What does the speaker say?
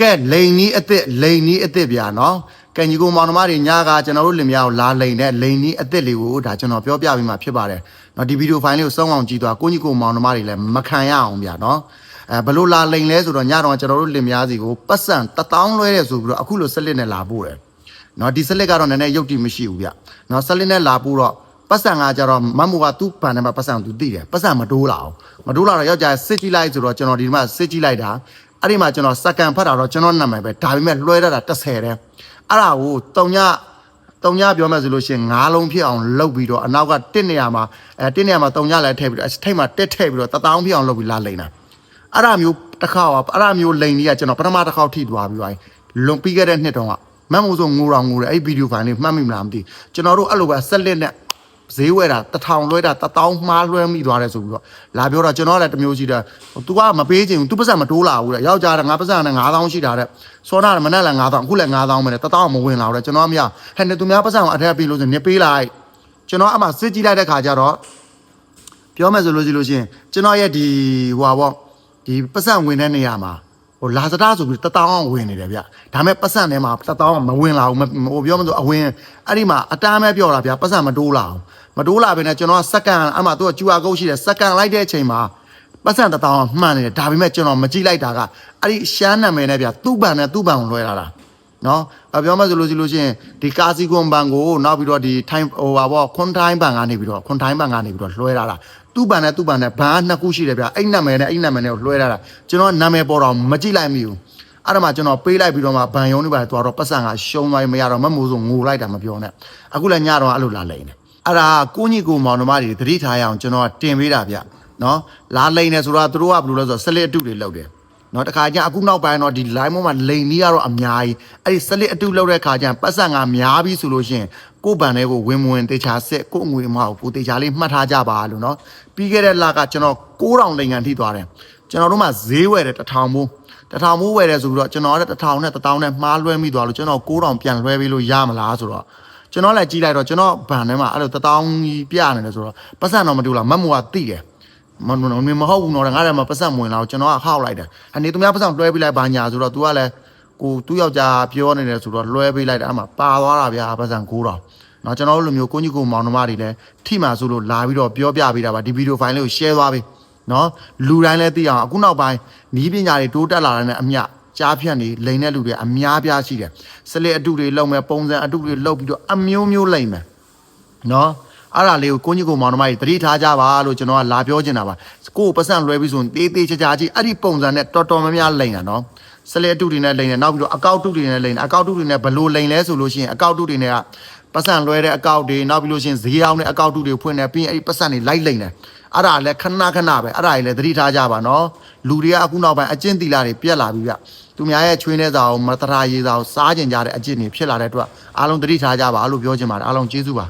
ကဲလိန်နီးအစ်စ်လိန်နီးအစ်စ်ဗျာနော်ကဲညီကိုမောင်နှမတွေညကကျွန်တော်တို့လင်မယားကိုလာလိန်တဲ့လိန်နီးအစ်စ်လေးကိုဒါကျွန်တော်ပြောပြပေးမှာဖြစ်ပါတယ်နော်ဒီဗီဒီယိုဖိုင်လေးကိုစောင်းအောင်ကြည့်သွားကိုညီကိုမောင်နှမတွေလည်းမခံရအောင်ဗျာနော်အဲဘလို့လာလိန်လဲဆိုတော့ညတော့ကျွန်တော်တို့လင်မယားစီကိုပတ်စံတထောင်းလွဲတယ်ဆိုပြီးတော့အခုလိုဆက်လက်နဲ့လာပို့တယ်နော်ဒီဆက်လက်ကတော့နည်းနည်းရုပ်တိမရှိဘူးဗျနော်ဆက်လက်နဲ့လာပို့တော့ပတ်စံကကြတော့မမူကသူ့ပန်ထဲမှာပတ်စံသူသိတယ်ပတ်စံမတိုးလာအောင်မတိုးလာတော့ယောက်ျားစစ်ကြည့်လိုက်ဆိုတော့ကျွန်တော်ဒီမှာစစ်ကြည့်လိုက်တာ အဲ့ဒီမှာကျွန်တော်စက္ကန့်ဖတ်တာတော့ကျွန်တော်နာမည်ပဲဒါပေမဲ့လွှဲရတာ30တဲ့အဲ့ဒါကိုတုံညတုံညပြောမယ်ဆိုလို့ရှိရင်၅လုံးဖြစ်အောင်လုပ်ပြီးတော့အနောက်ကတစ်နေရာမှာအဲတစ်နေရာမှာတုံညလည်းထည့်ပြီးတော့အထိတ်မှာတက်ထည့်ပြီးတော့တထောင်းဖြစ်အောင်လုပ်ပြီးလာလိမ့်တာအဲ့ဒါမျိုးတစ်ခါပါအဲ့ဒါမျိုးလိန်ကြီးကကျွန်တော်ပထမတစ်ခေါက်ထိသွားပြီးသွားလွန်ပြီးခဲ့တဲ့နှစ်တုန်းကမတ်မို့ဆိုငိုတော်ငိုတယ်အဲ့ဗီဒီယိုဖိုင်လေးမှတ်မိမလားမသိကျွန်တော်တို့အဲ့လိုပဲဆက်လက်နဲ့ ဈေးဝယ်တာတထောင်လွှဲတာတထောင်မှားလွှဲမိသွားတယ်ဆိုပြီးတော့လာပြောတာကျွန်တော်ကလည်းတစ်မျိုးရှိတယ် तू ကမပေးချင်ဘူး तू ပတ်စံမတိုးလာဘူးတဲ့ယောက်ျားကငါပတ်စံနဲ့9000ရှိတာတဲ့စောနာမနဲ့လည်း9000အခုလည်း9000ပဲတဲ့တထောင်မဝင်လာဘူးတဲ့ကျွန်တော်ကမရဟဲ့နေသူများပတ်စံကိုအထက်ပေးလို့ဆိုနေပေးလိုက်ကျွန်တော်အမှစစ်ကြည့်လိုက်တဲ့ခါကျတော့ပြောမယ်ဆိုလို့ရှိလို့ရှိရင်ကျွန်တော်ရဲ့ဒီဟိုပါပေါ့ဒီပတ်စံဝင်တဲ့နေရာမှာ ဟိုလာစတာဆိုပြီးတတောင်းအောင်ဝင်နေတယ်ဗျဒါမဲ့ပတ်စံထဲမှာတတောင်းမဝင်လာဘူးမဟိုပြောမှဆိုအဝင်အဲ့ဒီမှာအတားမဲ့ပြောတာဗျပတ်စံမတိုးလာအောင်မတိုးလာဘဲနဲ့ကျွန်တော်ကစက္ကန့်အမှသူကကျူအာကုတ်ရှိတယ်စက္ကန့်လိုက်တဲ့အချိန်မှာပတ်စံတတောင်းမှန်နေတယ်ဒါပေမဲ့ကျွန်တော်မကြည့်လိုက်တာကအဲ့ဒီရှမ်းနာမည်နဲ့ဗျသူ့ဘန်နဲ့သူ့ဘန်ကိုလွှဲလာတာ နော်အပြောမှဆိုလို့ရှိလို့ရှိရင်ဒီကာစီကွန်ဘန်ကိုနောက်ပြီးတော့ဒီထိုင်းဟိုပါပေါ့ခွန်ထိုင်းဘန်ကနေပြီးတော့ခွန်ထိုင်းဘန်ကနေပြီးတော့လွှဲလာတာသူ့ဘန်နဲ့သူ့ဘန်နဲ့ဘန်ကနှစ်ခုရှိတယ်ဗျအဲ့နာမည်နဲ့အဲ့နာမည်နဲ့ကိုလွှဲလာတာကျွန်တော်နာမည်ပေါ်တော့မကြည့်လိုက်မိဘူးအဲ့ဒါမှကျွန်တော်ပေးလိုက်ပြီးတော့မှဘန်ယုံတွေပါသွားတော့ပတ်စံကရှုံးသွားရင်မရတော့မမိုးဆိုငိုလိုက်တာမပြောနဲ့အခုလည်းညတော့အဲ့လိုလာလိမ့်နေအဲ့ဒါကိုကြီးကိုမောင်နှမတွေသတိထားရအောင်ကျွန်တော်တင်ပေးတာဗျနော်လာလိမ့်နေဆိုတော့သူတို့ကဘယ်လိုလဲဆိုတော့ဆက်လက်အတုတွေလောက်တယ် နော်တခါကျအခုနောက်ပိုင်းတော့ဒီ line ပေါ်မှာလိန်လေးကတော့အများကြီးအဲ့ဒီစလစ်အတုလောက်တဲ့ခါကျပတ်စံကများပြီးဆိုလို့ရှိရင်ကိုဗန်လေးကိုဝင်ဝင်တေချာဆက်ကိုငွေမအောင်ကိုတေချာလေးမှတ်ထားကြပါလို့နော်ပြီးခဲ့တဲ့လကကျွန်တော်9000နိုင်ငံထိသွားတယ်ကျွန်တော်တို့မှဈေးဝယ်တယ်1000ဘူးတထောင်မိုးဝယ်တယ်ဆိုပြီးတော့ကျွန်တော်ကတထောင်နဲ့တထောင်နဲ့မှားလွှဲမိသွားလို့ကျွန်တော်9000ပြန်လွှဲပေးလို့ရမလားဆိုတော့ကျွန်တော်လည်းကြည့်လိုက်တော့ကျွန်တော်ဘန်ထဲမှာအဲ့လိုတထောင်ကြီးပြနေတယ်ဆိုတော့ပတ်စံတော့မတူလားမတ်မူကတိတယ် မမမမဟုတ်ဘူးနော်ငါလည်းမပတ်စံဝင်လာတော့ကျွန်တော်ကဟောက်လိုက်တယ်အနေသူများပတ်စံလွှဲပေးလိုက်ဘာညာဆိုတော့ तू ကလည်းကိုသူ့ယောက်ျားပြောနေတယ်ဆိုတော့လွှဲပေးလိုက်တယ်အမှပါသွားတာဗျာပတ်စံ9တော့နော်ကျွန်တော်တို့လိုမျိုးကိုကြီးကိုမောင်နှမတွေလည်းထိမှဆိုလို့လာပြီးတော့ပြောပြပေးတာပါဒီဗီဒီယိုဖိုင်လေးကို share သွားပေးနော်လူတိုင်းလည်းသိအောင်အခုနောက်ပိုင်းနီးပညာတွေတိုးတက်လာတဲ့အမျှကြားဖြတ်နေလိန်တဲ့လူတွေအများပြားရှိတယ်စလစ်အတုတွေလုံမယ်ပုံစံအတုတွေလုံပြီးတော့အမျိုးမျိုးလိန်မယ်နော် အဲ့ဒါလေးကိုကိုကြီးကိုမောင်နှမကြီးသတိထားကြပါလို့ကျွန်တော်ကလာပြောချင်တာပါကိုကိုပတ်စံလွှဲပြီးဆိုရင်တေးသေးချာချာကြီးအဲ့ဒီပုံစံနဲ့တော်တော်များများလိန်တာနော်ဆလဲအတုတွေနဲ့လိန်တယ်နောက်ပြီးတော့အကောက်တုတွေနဲ့လိန်တယ်အကောက်တုတွေနဲ့ဘလို့လိန်လဲဆိုလို့ရှိရင်အကောက်တုတွေနဲ့ကပတ်စံလွှဲတဲ့အကောက်တွေနောက်ပြီးလို့ရှိရင်ဈေးအောင်တဲ့အကောက်တုတွေဖွင့်တယ်ပြီးရင်အဲ့ဒီပတ်စံတွေလိုက်လိန်တယ်အဲ့ဒါလည်းခဏခဏပဲအဲ့ဒါကြီးလည်းသတိထားကြပါနော်လူတွေကအခုနောက်ပိုင်းအကျင့်တီလာတွေပြက်လာပြီဗျသူများရဲ့ချွေးနေစာကိုမတရာရေးစာကိုစားကျင်ကြတဲ့အကျင့်တွေဖြစ်လာတဲ့အတွက်အားလုံးသတိထားကြပါလို့ပြောချင်ပါတယ်အားလုံးကျေးဇူးပါ